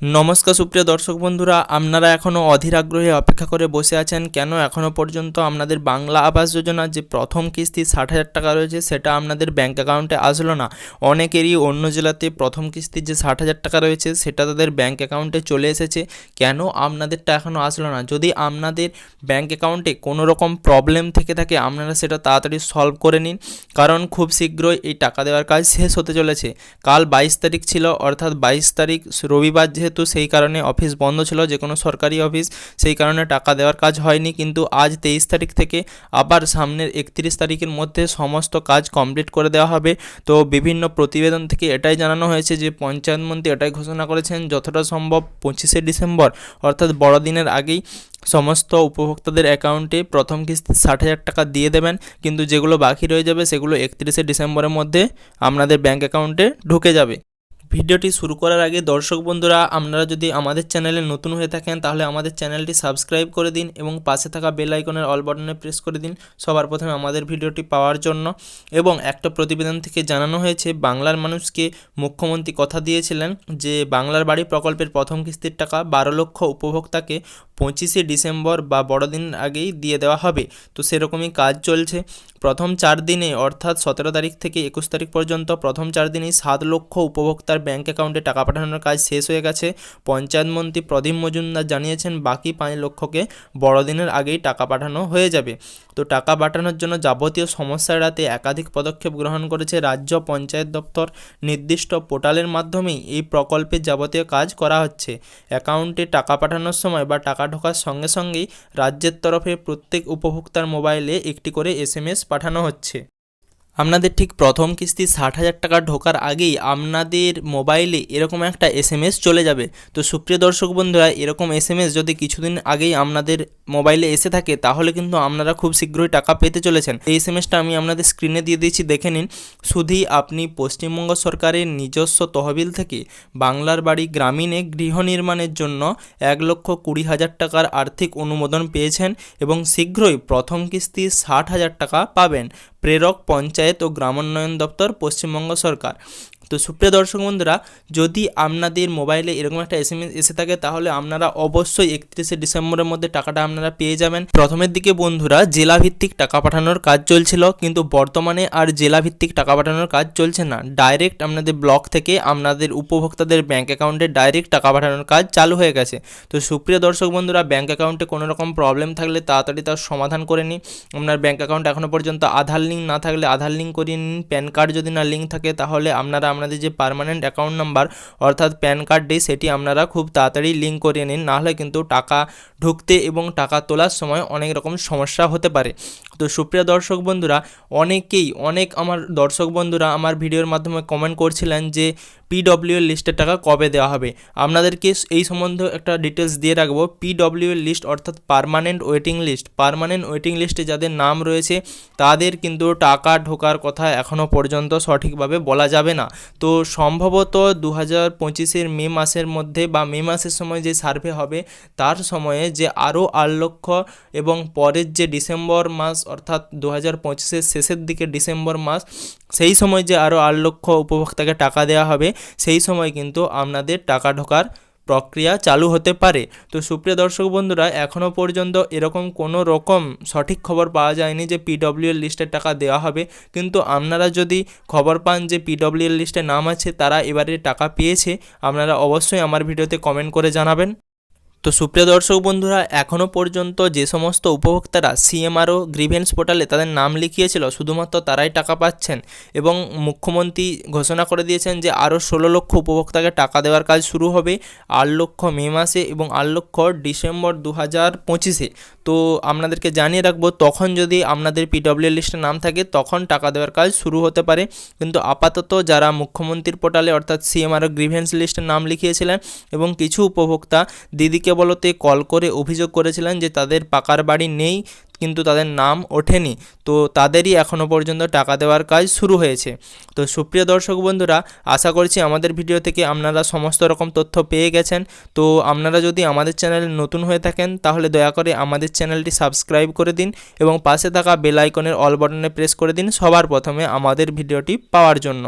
নমস্কার, সুপ্রিয় দর্শক বন্ধুরা, আপনারা এখনও অধীর আগ্রহে অপেক্ষা করে বসে আছেন। কেন এখনও পর্যন্ত আপনাদের বাংলা আবাস যোজনার যে প্রথম কিস্তি ষাট হাজার টাকা রয়েছে, সেটা আপনাদের ব্যাঙ্ক অ্যাকাউন্টে আসলো না। অনেকেরই অন্য জেলাতে প্রথম কিস্তির যে ষাট হাজার টাকা রয়েছে, সেটা তাদের ব্যাঙ্ক অ্যাকাউন্টে চলে এসেছে। কেন আপনাদেরটা এখনও আসলো না? যদি আপনাদের ব্যাঙ্ক অ্যাকাউন্টে কোনো রকম প্রবলেম থেকে থাকে, আপনারা সেটা তাড়াতাড়ি সলভ করে নিন। কারণ খুব শীঘ্রই এই টাকা দেওয়ার কাজ শেষ হতে চলেছে। কাল বাইশ তারিখ ছিল, অর্থাৎ বাইশ তারিখ রবিবার যেহেতু সেই কারণে অফিস বন্ধ ছিল, যে কোনো সরকারি অফিস, সেই কারণে টাকা দেওয়ার কাজ হয়নি। কিন্তু আজ তেইশ তারিখ থেকে আবার সামনের একত্রিশ তারিখের মধ্যে সমস্ত কাজ কমপ্লিট করে দেওয়া হবে। তো বিভিন্ন প্রতিবেদন থেকে এটাই জানানো হয়েছে যে পঞ্চায়েত মন্ত্রী এটাই ঘোষণা করেছেন, যতটা সম্ভব পঁচিশে ডিসেম্বর, অর্থাৎ বড়দিনের আগেই সমস্ত উপভোক্তাদের অ্যাকাউন্টে প্রথম কিস্তি ষাট হাজার টাকা দিয়ে দেবেন। কিন্তু যেগুলো বাকি রয়ে যাবে, সেগুলো একত্রিশে ডিসেম্বরের মধ্যে আপনাদের ব্যাঙ্ক অ্যাকাউন্টে ঢুকে যাবে। ভিডিওটি শুরু করার আগে দর্শক বন্ধুরা, আপনারা যদি আমাদের চ্যানেলে নতুন হয়ে থাকেন, তাহলে আমাদের চ্যানেলটি সাবস্ক্রাইব করে দিন এবং পাশে থাকা বেল আইকনের অল বাটনে প্রেস করে দিন সবার প্রথমে আমাদের ভিডিওটি পাওয়ার জন্য। এবং একটা প্রতিবেদন থেকে জানানো হয়েছে, বাংলার মানুষকে মুখ্যমন্ত্রী কথা দিয়েছিলেন যে, বাংলার বাড়ি প্রকল্পের প্রথম কিস্তির টাকা বারো লক্ষ উপভোক্তাকে পঁচিশে ডিসেম্বর বা বড়দিনের আগেই দিয়ে দেওয়া হবে। তো সেরকমই কাজ চলছে। প্রথম চার দিনে, অর্থাৎ সতেরো তারিখ থেকে একুশ তারিখ পর্যন্ত প্রথম চার দিনেই সাত লক্ষ উপভোক্তার ব্যাঙ্ক অ্যাকাউন্টে টাকা পাঠানোর কাজ শেষ হয়ে গেছে। পঞ্চায়েত মন্ত্রী প্রদীপ মজুমদার জানিয়েছেন, বাকি পাঁচ লক্ষকে বড়দিনের আগেই টাকা পাঠানো হয়ে যাবে। তো টাকা পাঠানোর জন্য যাবতীয় সমস্যা এড়াতে একাধিক পদক্ষেপ গ্রহণ করেছে রাজ্য পঞ্চায়েত দপ্তর। নির্দিষ্ট পোর্টালের মাধ্যমেই এই প্রকল্পের যাবতীয় কাজ করা হচ্ছে। অ্যাকাউন্টে টাকা পাঠানোর সময় বা টাকা ঢোকার সঙ্গে সঙ্গেই রাজ্যের তরফে প্রত্যেক উপভোক্তার মোবাইলে একটি করে এসএমএস পাঠানো হচ্ছে। আপনাদের ঠিক প্রথম কিস্তি ষাট হাজার টাকা ঢোকার আগেই আপনাদের মোবাইলে এরকম একটা এসএমএস চলে যাবে। তো সুপ্রিয় দর্শক বন্ধুরা, এরকম এসএমএস যদি কিছুদিন আগেই আপনাদের মোবাইলে এসে থাকে, তাহলে কিন্তু আপনারা খুব শীঘ্রই টাকা পেতে চলেছেন। এই এসএমএসটা আমি আপনাদের স্ক্রিনে দিয়ে দিয়েছি, দেখে নিন। শুধুই আপনি পশ্চিমবঙ্গ সরকারের নিজস্ব তহবিল থেকে বাংলার বাড়ি গ্রামীণে গৃহ নির্মাণের জন্য এক লক্ষ কুড়ি হাজার টাকার আর্থিক অনুমোদন পেয়েছেন এবং শীঘ্রই প্রথম কিস্তি ষাট হাজার টাকা পাবেন। প্রেরক পঞ্চায়েত ও গ্রামোন্নয়ন দপ্তর, পশ্চিমবঙ্গ সরকার। তো সুপ্রিয় দর্শক বন্ধুরা, যদি আপনাদের মোবাইলে এরকম একটা এস এসে থাকে, তাহলে আপনারা অবশ্যই একত্রিশে ডিসেম্বরের মধ্যে টাকাটা আপনারা পেয়ে যাবেন। প্রথমের দিকে বন্ধুরা, জেলাভিত্তিক টাকা পাঠানোর কাজ চলছিল, কিন্তু বর্তমানে আর জেলাভিত্তিক টাকা পাঠানোর কাজ চলছে না। ডাইরেক্ট আপনাদের ব্লক থেকে আপনাদের উপভোক্তাদের ব্যাঙ্ক অ্যাকাউন্টে ডাইরেক্ট টাকা পাঠানোর কাজ চালু হয়ে গেছে। তো সুপ্রিয় দর্শক বন্ধুরা ব্যাঙ্ক অ্যাকাউন্টে কোনো রকম প্রবলেম থাকলে তাড়াতাড়ি তার সমাধান করে নিন। আপনার ব্যাঙ্ক অ্যাকাউন্ট এখনও পর্যন্ত আধার লিঙ্ক না থাকলে আধার লিঙ্ক করিয়ে নিন। প্যান কার্ড যদি না লিঙ্ক থাকে, তাহলে আপনারা আপনাদের যে পারমানেন্ট অ্যাকাউন্ট নাম্বার অর্থাৎ প্যান কার্ড সেটি আপনারা খুব তাড়াতাড়ি লিঙ্ক করিয়ে নিন। নাহলে কিন্তু টাকা ঢুকতে এবং টাকা তোলার সময় অনেক রকম সমস্যা হতে পারে। তো সুপ্রিয় দর্শক বন্ধুরা, অনেকেই, অনেক আমার দর্শক বন্ধুরা আমার ভিডিওর মাধ্যমে কমেন্ট করছিলেন যে পিডব্লিউ লিস্টের টাকা কবে দেওয়া হবে। আপনাদেরকে এই সম্বন্ধে একটা ডিটেলস দিয়ে রাখব। পিডব্লিউ লিস্ট অর্থাৎ permanent waiting list permanent waiting লিস্টে যাদের নাম রয়েছে, তাদের কিন্তু টাকা ঢোকার কথা এখনও পর্যন্ত সঠিকভাবে বলা যাবে না। তো সম্ভবত দু হাজার পঁচিশের মে মাসের মধ্যে বা মে মাসের সময় যে সার্ভে হবে, তার সময়ে যে আরও আট লক্ষ এবং পরের যে ডিসেম্বর মাস অর্থাৎ দু হাজার পঁচিশের শেষের দিকে ডিসেম্বর মাস, সেই সময় যে আরও আট লক্ষ উপভোক্তাকে টাকা দেওয়া হবে, সেই সময় কিন্তু আপনাদের টাকা ঢোকার প্রক্রিয়া চালু হতে পারে। তো সুপ্রিয় দর্শক বন্ধুরা এখনও পর্যন্ত এরকম কোনো রকম সঠিক খবর পাওয়া যায়নি যে পিডব্লিউ এর লিস্টের টাকা দেওয়া হবে। কিন্তু আপনারা যদি খবর পান যে পিডব্লিউএল লিস্টে নাম আছে, তারা এবারে টাকা পেয়েছে, আপনারা অবশ্যই আমার ভিডিওতে কমেন্ট করে জানাবেন। তো সুপ্রিয় দর্শক বন্ধুরা এখনও পর্যন্ত যে সমস্ত উপভোক্তারা সিএমআরও গ্রিভেন্স পোর্টালে তাদের নাম লিখিয়েছিল, শুধুমাত্র তারাই টাকা পাচ্ছেন এবং মুখ্যমন্ত্রী ঘোষণা করে দিয়েছেন যে আরও ষোলো লক্ষ উপভোক্তাকে টাকা দেওয়ার কাজ শুরু হবে আট লক্ষ মে মাসে এবং আট লক্ষ ডিসেম্বর দু হাজার পঁচিশে। তো আপনাদেরকে জানিয়ে রাখব, তখন যদি আপনাদের পিডব্লিউ লিস্টে নাম থাকে, তখন টাকা দেওয়ার কাজ শুরু হতে পারে। কিন্তু আপাতত যারা মুখ্যমন্ত্রীর পোর্টালে অর্থাৎ সিএমআরও গ্রিভেন্স লিস্টে নাম লিখিয়েছিলেন এবং কিছু উপভোক্তা, দিদিকে বলতে কল করে অভিযোগ করেছিলেন যে তাদের পাকার বাড়ি নেই, কিন্তু তাদের নাম ওঠেনি। তো তাদেরই এখনও পর্যন্ত টাকা দেওয়ার কাজ শুরু হয়েছে। তো সুপ্রিয় দর্শক বন্ধুরা, আশা করছি আমাদের ভিডিও থেকে আপনারা সমস্ত রকম তথ্য পেয়ে গেছেন। তো আপনারা যদি আমাদের চ্যানেলে নতুন হয়ে থাকেন, তাহলে দয়া করে আমাদের চ্যানেলটি সাবস্ক্রাইব করে দিন এবং পাশে থাকা বেল আইকনের অল বাটনে প্রেস করে দিন সবার প্রথমে আমাদের ভিডিওটি পাওয়ার জন্য।